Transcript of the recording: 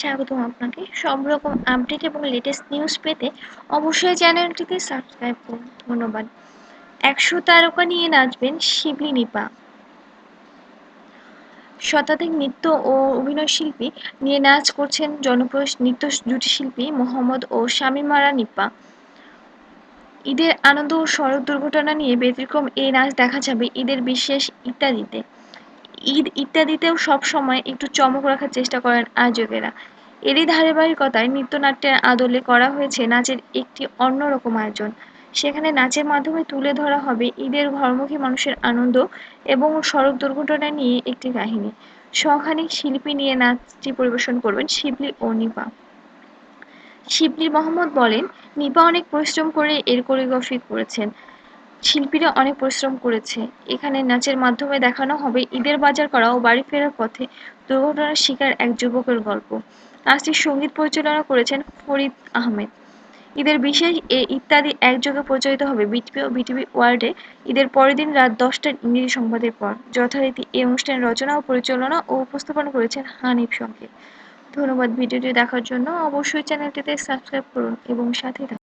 স্বাগতম আপনাকে। সব রকম আপডেট এবং লেটেস্ট নিউজ পেতে অবশ্যই চ্যানেলটিতে সাবস্ক্রাইব করুন। ধন্যবাদ। একশো তারকা নিয়ে নাচবেন শিবলি নিপা। শতাধিক নৃত্য ও অভিনয় শিল্পী নিয়ে নাচ করছেন জনপ্রিয় নৃত্য জুটি শিল্পী মোহাম্মদ ও শামিমারা নিপা। ঈদের আনন্দ ও সড়ক দুর্ঘটনা নিয়ে ব্যতিক্রম এই নাচ দেখা যাবে ঈদের বিশেষ ইত্যাদিতে। ঈদ ইত্যাদিতেও সব সময় একটু চমক রাখার চেষ্টা করেন আয়োজকেরা। এরই ধারাবাহিকতায় নৃত্যনাট্যের আদলে করা হয়েছে নাচের একটি অন্যরকম আয়োজন। সেখানে নাচের মাধ্যমে তুলে ধরা হবে ঈদের ঘরমুখী মানুষের আনন্দ এবং সড়ক দুর্ঘটনা নিয়ে একটি কাহিনী। শখানিক শিল্পী নিয়ে নাচটি পরিবেশন করবেন শিবলি ও নিপা। শিবলি মোহাম্মদ বলেন, নিপা অনেক পরিশ্রম করে এর কোরিওগ্রাফি করেছেন। শিল্পীরা অনেক পরিশ্রম করেছে। এখানে নাচের মাধ্যমে দেখানো হবে ঈদের বাজার করা ও বাড়ি ফেরার পথে দুর্ঘটনার শিকার এক যুবকের গল্প। নাচটির সংগীত পরিচালনা করেছেন ফরিদ আহমেদ। ঈদের বিশেষ এ ইত্যাদি একযোগে প্রচারিত হবে বিটিভি ও বিটিভি ওয়ার্ল্ডে। ঈদের পরের দিন রাত দশটার ইংরেজি সংবাদের পর যথারীতি এই অনুষ্ঠানের রচনা ও পরিচালনা ও উপস্থাপন করেছেন হানিফ সংকেত ধন্যবাদ ভিডিওটি দেখার জন্য। অবশ্যই চ্যানেলটিতে সাবস্ক্রাইব করুন এবং সাথে